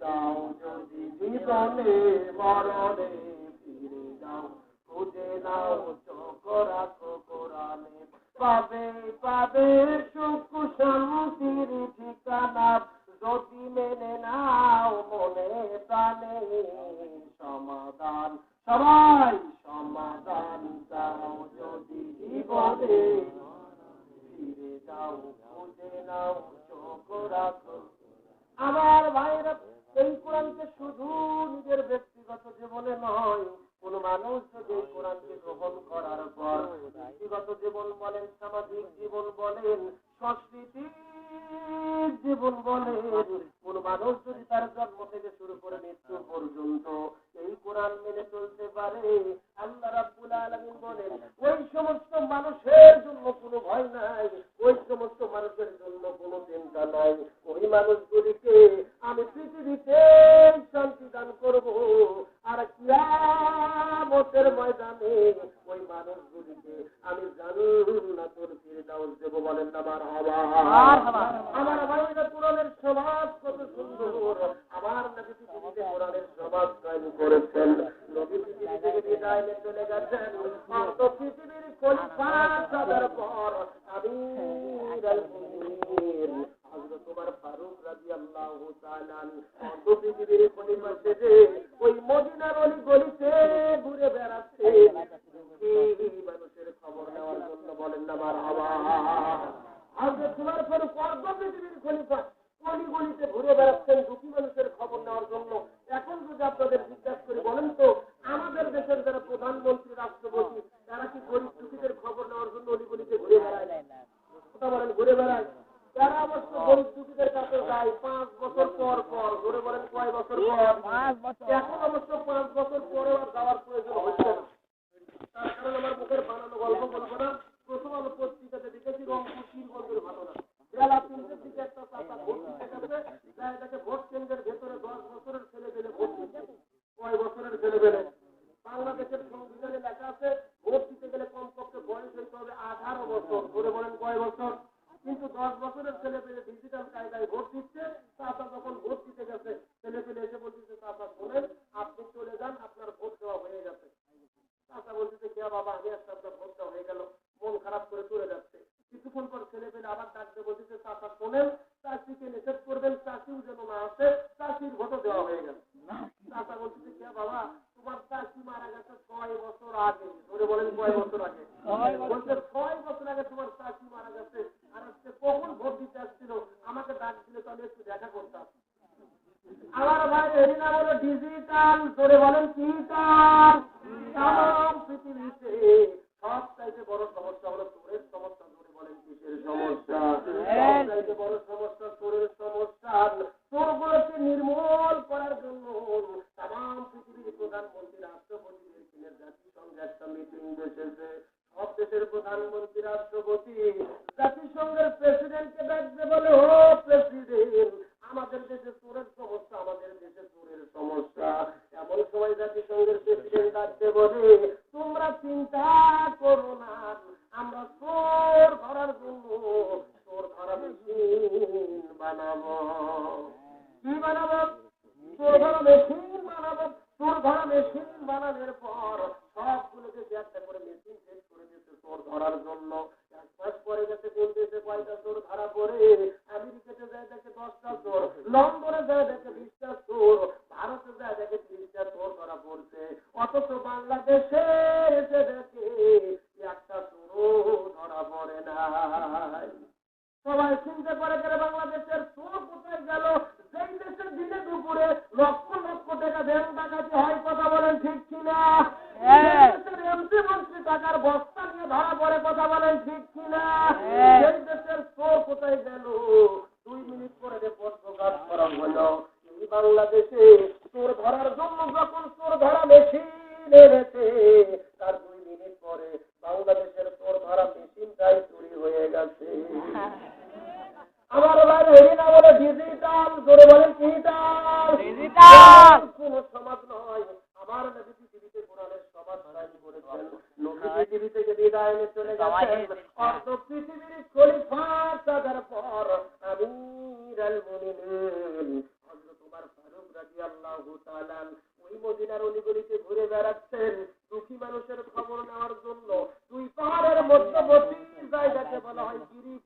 যাও যদি জীবনে মরণে ফিরে যাও, খুঁজে নাও চকরা কোরআনে। পাবে পাবে সুখ, শান্তির ঠিকানা আল্লাহ রাব্বুল আলামিন বলেন, ওই সমস্ত মানুষের জন্য কোনো ভয় নাই, ওই সমস্ত মানুষের জন্য কোনো চিন্তা নাই, ওই মানুষ খলিফা কলি গলিতে ঘুরে বেড়াচ্ছেন ঢুকি মানুষ প্রধানমন্ত্রী রাষ্ট্রপতি, জাতিসংঘের প্রেসিডেন্টকে ডাকবে বলে, ও প্রেসিডেন্ট, আমাদের দেশে চোরের সমস্যা, আমাদের দেশে চোরের সমস্যা। এমন সময় জাতিসংঘের প্রেসিডেন্ট ডাকতে বলে, তোমরা চিন্তা করো না, আমরা চোর ধরার জন্য, চোর ধরা মেশিন বানাবো। কি বানাবো? চোর ধরা মেশিন বানাবো। চোর ধরা মেশিন বানানোর পর সবগুলোকে ব্যবসা করে মেশিন চোর ধরার জন্য। একপাশ পরে গেছে, বলতেছে কয়টা চোর ধরা পড়ে আমেরিকাতে যায় দেখে দশটা চোর লন্ডনে যায় দেখে বিশটা চোর ভারতে যায় দেখে তিরিশটা চোর ধরা পড়ছে। অথচ বাংলাদেশে এসে দেখে একটা চোর ধরা পড়ে না সবাই চিনতে পারে গেলে বাংলাদেশের চোর কোথায় গেল?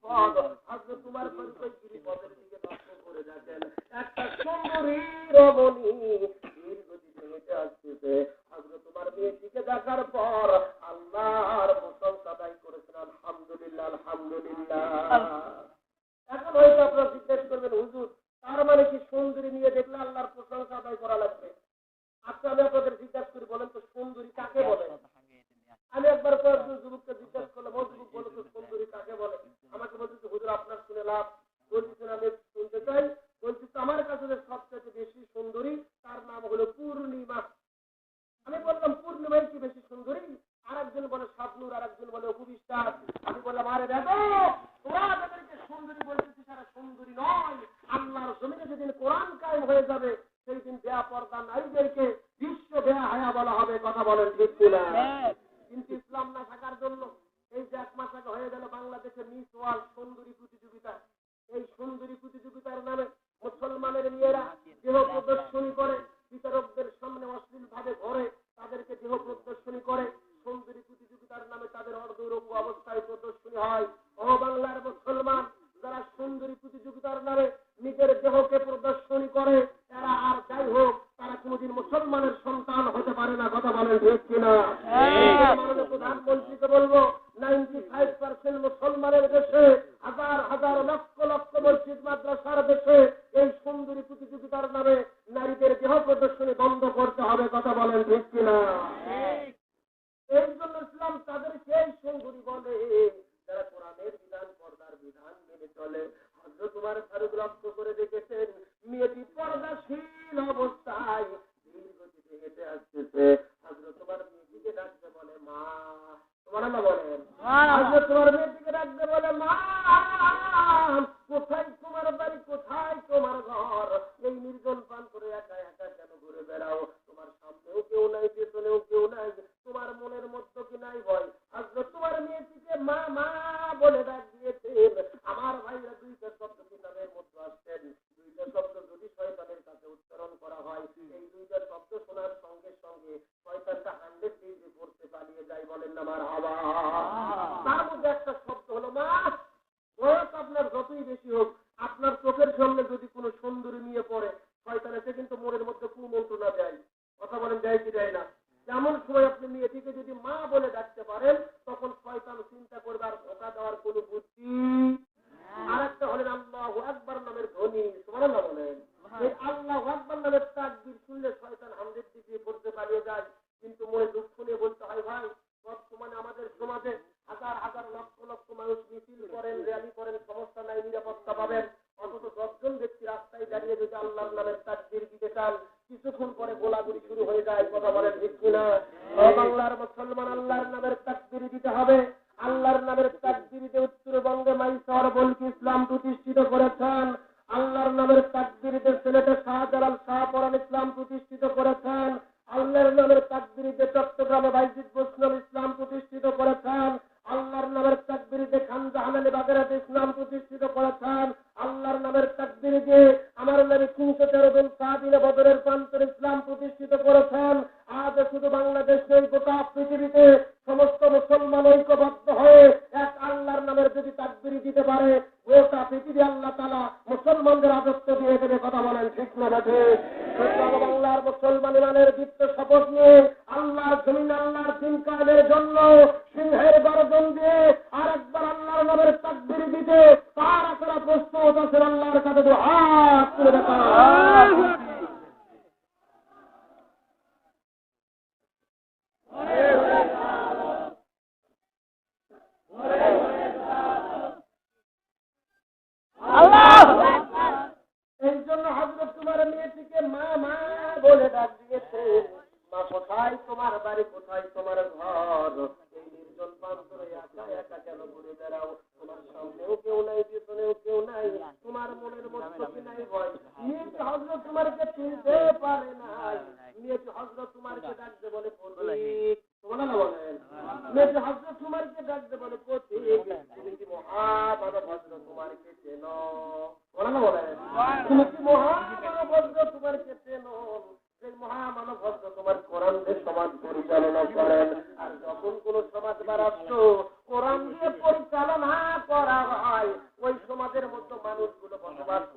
Father. through the love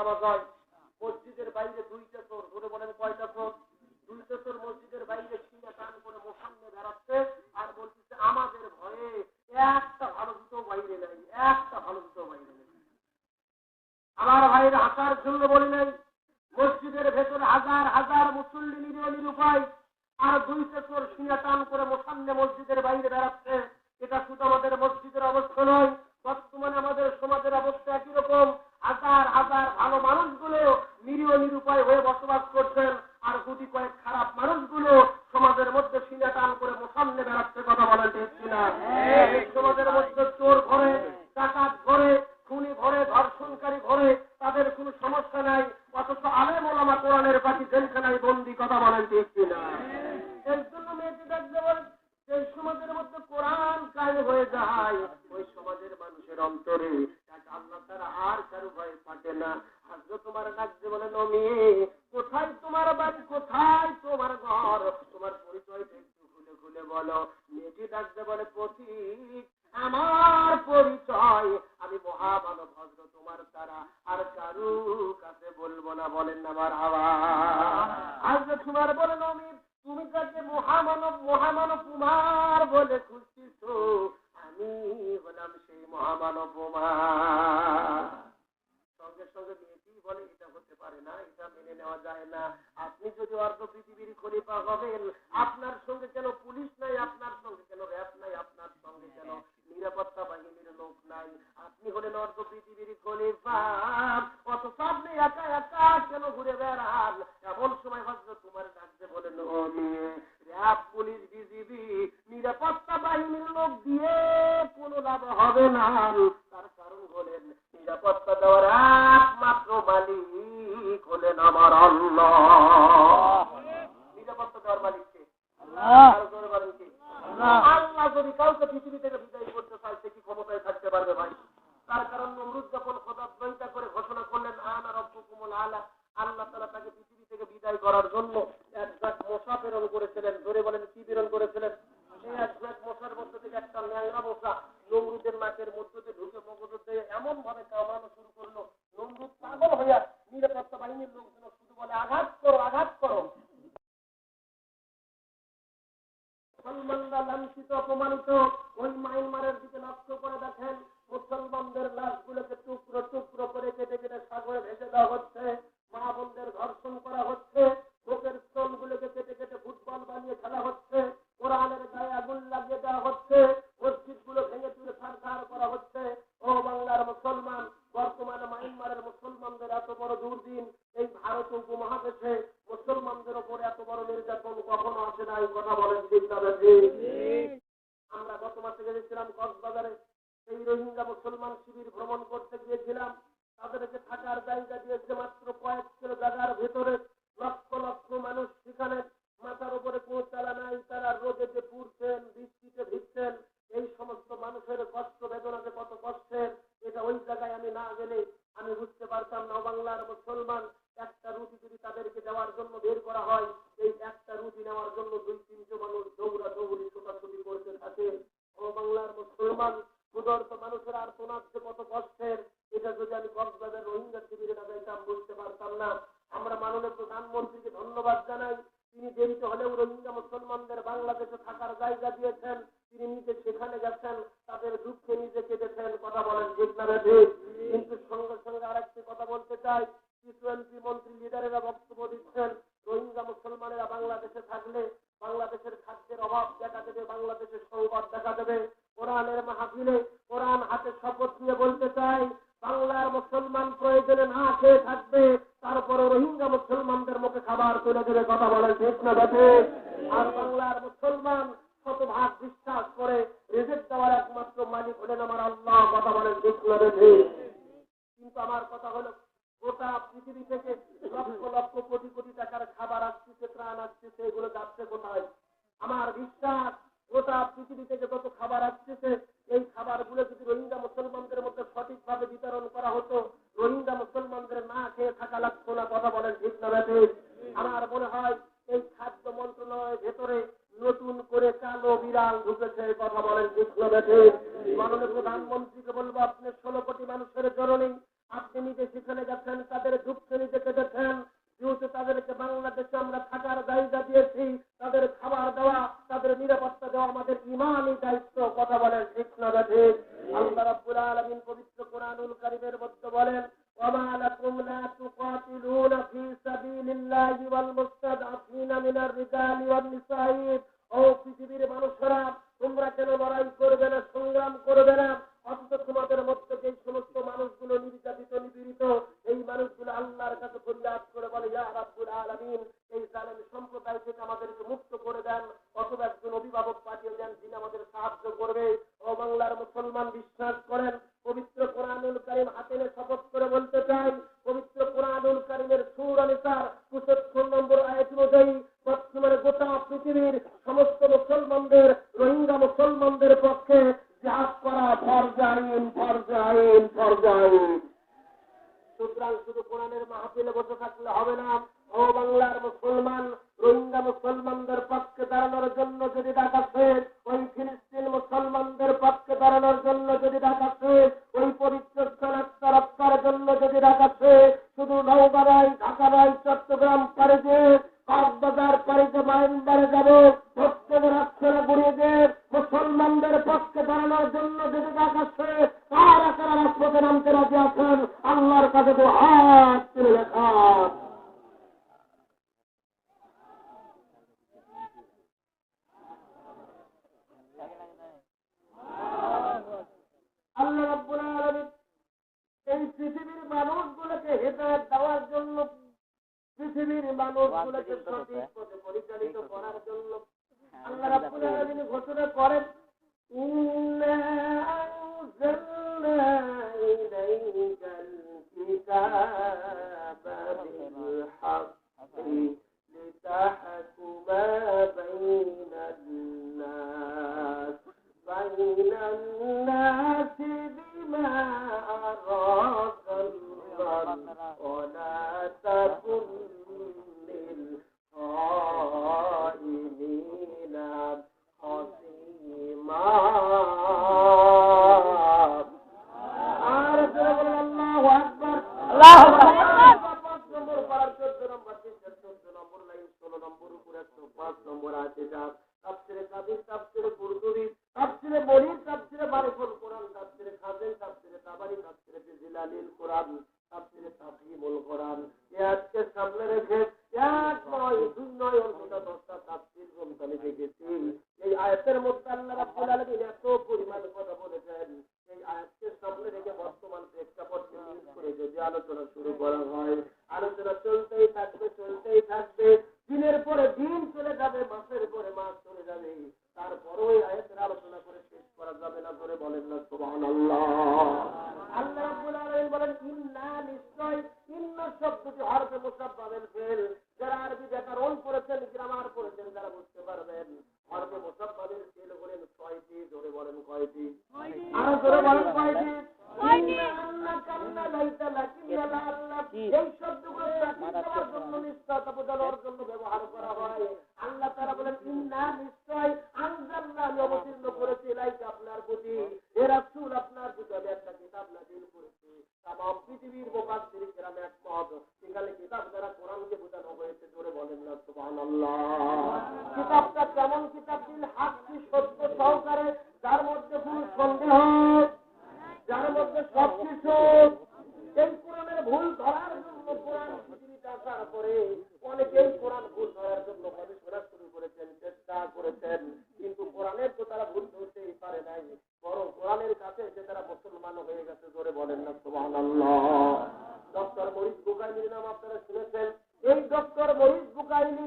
Ramadan তাকে জেলখানায় বন্দি কথা বলেন দেখছি না গ্রামের লোকজন শুধু বলে আঘাত Llévate. তাদেরকে বাংলাদেশে আমরা থাকার জায়গা মুসলমানদের পক্ষে জাহাজ করা ফরজাইন ফরজাইন ফরজাইন। সুতরাং শুধু কোরআনের মাহফিলে বসে থাকলে হবে না। ও বাংলার মুসলমান জান্নাত দেওয়ার জন্য পৃথিবীর মানুষগুলোকে সঠিক পথে পরিচালিত করার জন্য। আল্লাহ রাব্বুল আলামিন ঘোষণা করেন مراد صاحب اب صرف ابھی سب এই gaili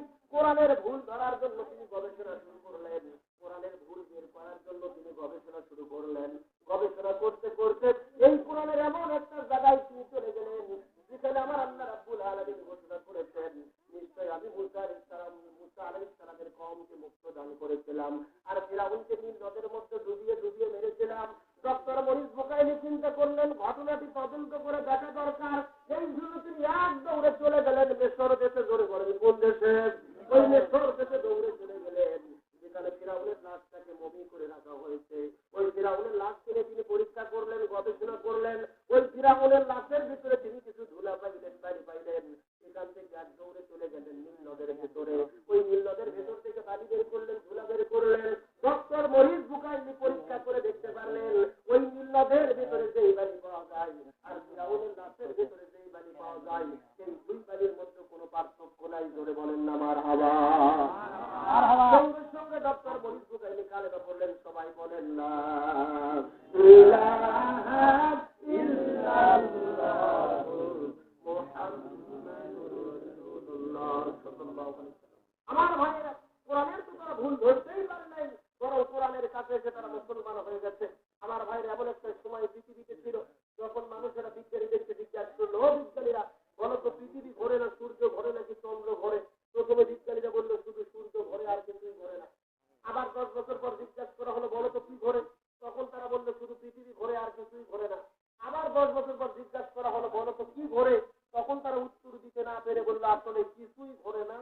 তো কি ঘরে? তখন তারা উত্তর দিতে না পেরে বলল, আসলে কিছুই ঘোরে না,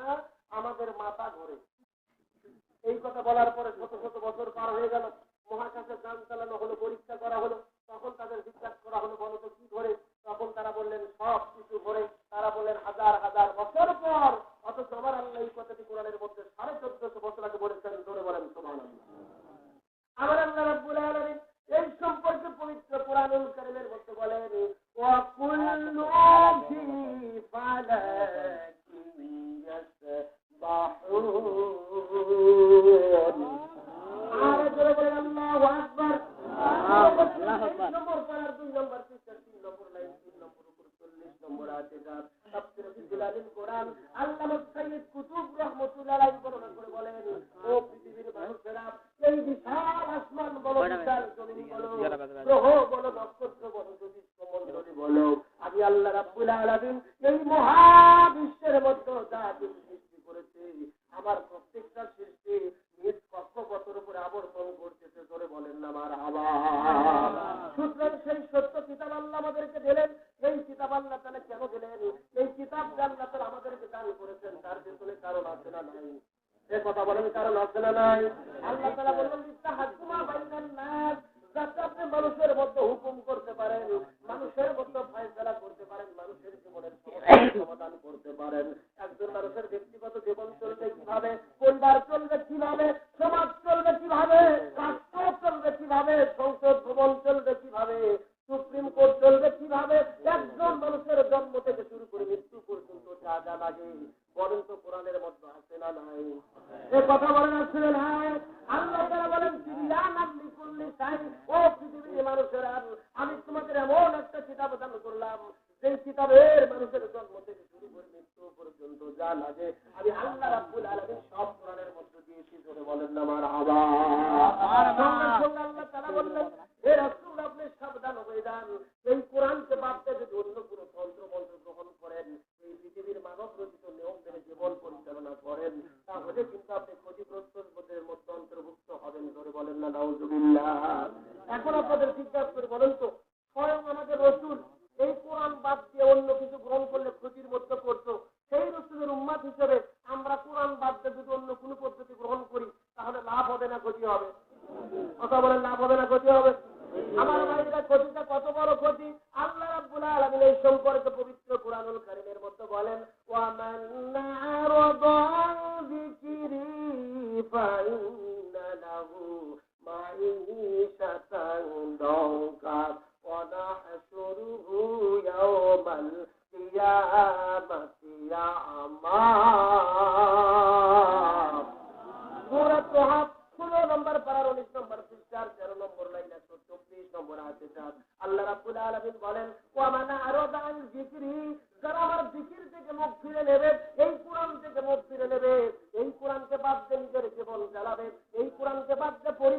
আমাদের মাথা ঘোরে। এই কথা বলার পরে শত শত বছর পার হয়ে গেল। মহাকাশের যান চালানো হলো, পরীক্ষা করা হলো, তখন তাদের বিশ্বাস করা হলো, বলো তো কি ঘোরে? তখন তারা বললেন, সব কিছু ঘরে। তারা বললেন, হাজার হাজার বছর পর। অথচ আমার আল্লাহ এই কথাটি কোরআনের মধ্যে সাড়ে চোদ্দশো বছর আগে বলেছেন। ধরে বলেন সোমান আমার আল্লাহ বলে আলামিন এই সম্পর্কে পবিত্র পুরাণুল করিমের মধ্যে বলেন وكل في فلك يسبحون আর নম্বর দুই নম্বর তিন তিন নম্বর লাইন তিন নম্বর উপর 40 নম্বর আছে যা তাফসীর জিলালিল কোরআন কুতুব রাহমাতুল্লাহ আলাইহি বর্ণনা করে Father হিসেবে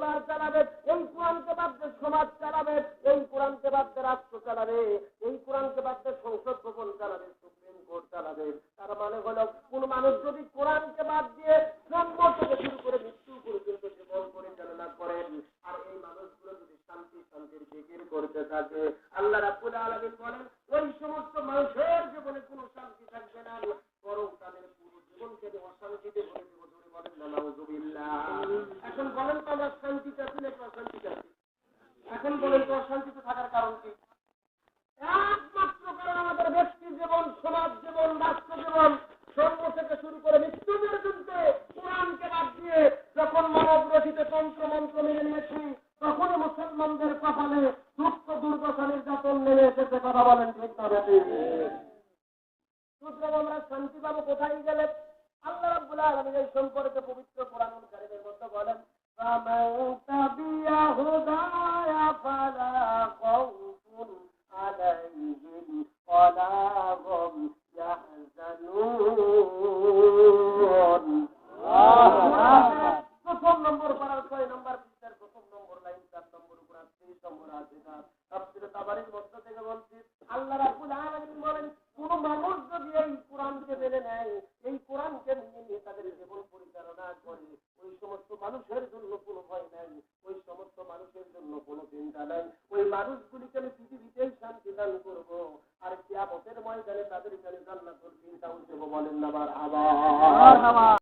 পরিবার চালাবে এই কোরআনকে বাদ দিয়ে সমাজ চালাবে? এই কোরআনকে বাদ দিয়ে রাষ্ট্র চালাবে? এই কোরআনকে বাদ দিয়ে সংসদ ভবন চালাবে সুপ্রিম কোর্ট চালাবে তার মানে হলো কোন মানুষ যদি কোরআনকে বাদ দিয়ে জন্ম থেকে শুরু করে মৃত্যু পর্যন্ত জীবন পরিচালনা করেন আর এই মানুষগুলো যদি শান্তি শান্তির জিকির করতে থাকে আল্লাহ রাব্বুল আলামিন বলেন ওই সমস্ত মানুষের জীবনে কোনো শান্তি থাকবে না বরং তাদের পুরো জীবনকে আমি অশান্তিতে ভরে দেবো ধরে বলেন না নাউজুবিল্লাহ এখন বলেন তো আমরা শান্তি চাচ্ছি নাকি অশান্তি চাচ্ছি এখন বলেন তো অশান্তিতে থাকার কারণ কি একমাত্র কারণ আমাদের ব্যক্তি জীবন সমাজ জীবন রাষ্ট্র জীবন সর্ব থেকে শুরু করে মৃত্যু পর্যন্ত কোরআনকে বাদ দিয়ে যখন মানব রচিত তন্ত্র মন্ত্র মেনে নিয়েছি তখনই মুসলমানদের কপালে দুঃখ দুর্দশা নির্যাতন নেমে এসেছে কথা বলেন ঠিক না বেশি সুতরাং আমরা শান্তি পাবো কোথায় গেলে আল্লাহ রাব্বুল আলামিন এই সম্পর্কে পবিত্র কোরআনুল কারীমের মধ্যে বলেন فمن تبع هداي فلا خوف عليهم ولا هم يحزنون প্রথম নম্বর পাড়ার ছয় নম্বর পৃষ্ঠার প্রথম নম্বর লাইন চার নম্বর উপর আর তেইশ নম্বর আছে তাফসিরে তাবারির মধ্য থেকে বলছি আল্লাহ রাব্বুল আলামিন বলেন, কোন মানুষ যদি এই কোরআনকে মেনে নেয়, এই কোরআনকে মেনে নিয়ে তাদের জীবন পরিচালনা করে, ওই সমস্ত মানুষের জন্য কোনো ভয় নাই, ওই সমস্ত মানুষের জন্য কোনো চিন্তা নাই। ওই মানুষগুলিকে আমি পৃথিবীতেই শান্তি দান করব, আর কিয়ামতের ময়দানে তাদের কাছে জান্নাতুল ফিরদাউস দেবো বলেন না আমার আবার।